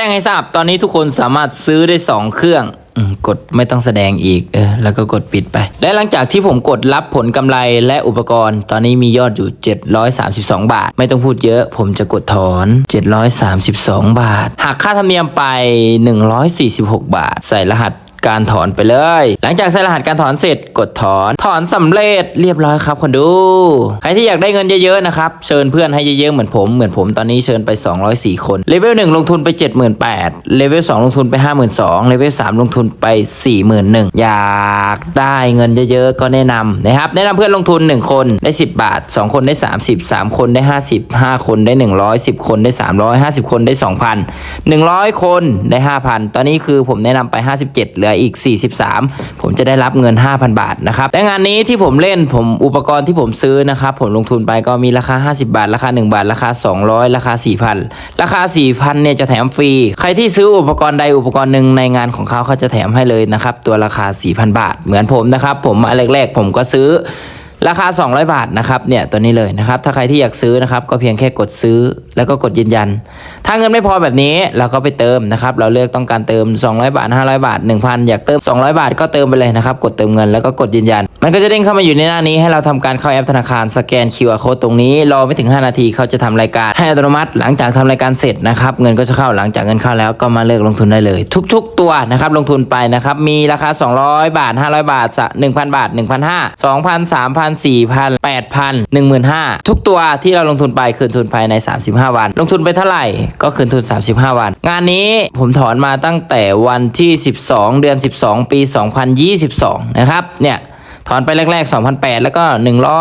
จ้งให้ทราบตอนนี้ทุกคนสามารถซื้อได้ 2 เครื่องกดไม่ต้องแสดงอีกเออแล้วก็กดปิดไป และหลังจากที่ผมกดรับผลกำไรและอุปกรณ์ ตอนนี้มียอดอยู่ 732 บาท ไม่ต้องพูดเยอะผมจะกดถอน 732 บาทหักค่าธรรมเนียมไป 146 บาท ใส่รหัส การถอนไปเลย หลังจากใส่รหัสการถอนเสร็จกดถอนถอนสำเร็จเรียบร้อยครับคนดู ใครที่อยากได้เงินเยอะๆนะครับเชิญเพื่อนให้เยอะๆเหมือนผมเหมือนผมตอนนี้เชิญไป 204 คนเลเวล1ลงทุนไป 78,000เลเวล2ลงทุนไป 52,000เลเวล3ลงทุนไป 41,000อยากได้เงินเยอะๆก็แนะนำนะครับแนะนำเพื่อนลงทุน 1 คนได้ 10 บาท 2 คนได้ 30 3 คนได้ 50 5 คนได้ 100 10 คนได้ 300 50 คนได้ 2,000 100 คนได้ 5,000 ตอนนี้คือผมแนะนำไป 57เหลืออีก 43 ผมจะได้รับเงิน 5,000 บาทนะครับแต่งานนี้ที่ผมเล่นผมอุปกรณ์ที่ผมซื้อนะครับผมลงทุนไปก็มีราคา 50 บาท ราคา 1 บาท ราคา 200 ราคา 4,000 ราคา 4,000เนี่ยจะแถมฟรี ใครที่ซื้ออุปกรณ์ใดอุปกรณ์หนึ่งในงานของเขาเขาจะแถมให้เลยนะครับตัวราคา 4,000 บาท เหมือนผมนะครับผมมาแรกๆผมก็ซื้อ ราคา 200 บาทนะครับเนี่ยตัวนี้เลยนะครับถ้าใครที่อยากซื้อนะครับก็เพียงแค่กดซื้อแล้วก็กดยืนยัน ถ้าเงินไม่พอแบบนี้เราก็ไปเติมนะครับเราเลือกต้องการเติม 200 บาท 500 บาท 1,000 อยากเติม 200 บาทก็เติมไปเลยนะครับกดเติมเงินแล้วก็กดยืนยัน มันก็จะเด้งเข้ามาอยู่ในหน้านี้ให้เราทำการเข้าแอปธนาคารสแกน QR code ตรงนี้ รอไม่ถึง 5 นาทีเขาจะทำรายการให้อัตโนมัติ หลังจากทำรายการเสร็จนะครับเงินก็จะเข้าหลังจากเงินเข้าแล้วก็มาเลือกลงทุนได้เลย ทุก ๆ ตัวนะครับลงทุนไปนะครับมีราคา 200 บาท 500 บาทสะ1,000 บาท 1,500 2,000 3,000 4,000 8,000 15,000 ทุกตัวที่เราลงทุนไปคืนทุนภายใน 35 วัน ลงทุนไปเท่าไหร่ก็คืนทุน 35 วัน งานนี้ผมถอนมาตั้งแต่วันที่ 12 เดือน 12 ปี 2022 นะครับเนี่ย ถอนไปแรก ๆ2,008แล้วก็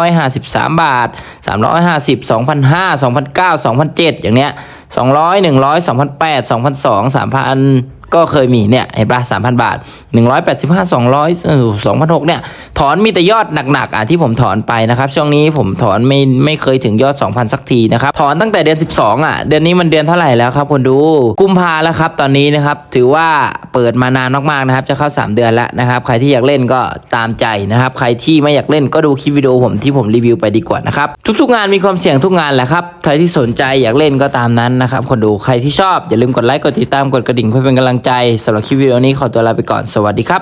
153 บาท 350 2,500 2,900 2,007อย่างเนี้ย200 100 2,008 2,002 3,000 ก็เคยมีเนี่ยเห็นปะ3,000บาท185 200เออ2,006เนี่ยถอนมีแต่ยอดหนักๆอะที่ผมถอนไปนะครับช่วงนี้ผมถอนไม่ไม่เคยถึงยอด2,000สักทีนะครับถอนตั้งแต่เดือน12อะเดือนนี้มันเดือนเท่าไหร่แล้วครับคนดูกุมภาแล้วครับตอนนี้นะครับถือว่าเปิดมานานมากๆนะครับจะเข้า3เดือนแล้วนะครับใครที่อยากเล่นก็ตามใจนะครับใครที่ไม่อยากเล่นก็ดูคลิปวิดีโอผมที่ผมรีวิวไปดีกว่านะครับทุกๆงานมีความเสี่ยงทุกงานแหละครับใครที่สนใจอยากเล่นก็ตามนั้นนะครับคนดูใครที่ชอบอย่าลืมกดไลค์กดติดตามกดกระดิ่งเพื่อเป็นกำลังใจสำหรับคลิปวิดีโอนี้ขอตัวลาไปก่อนสวัสดีครับ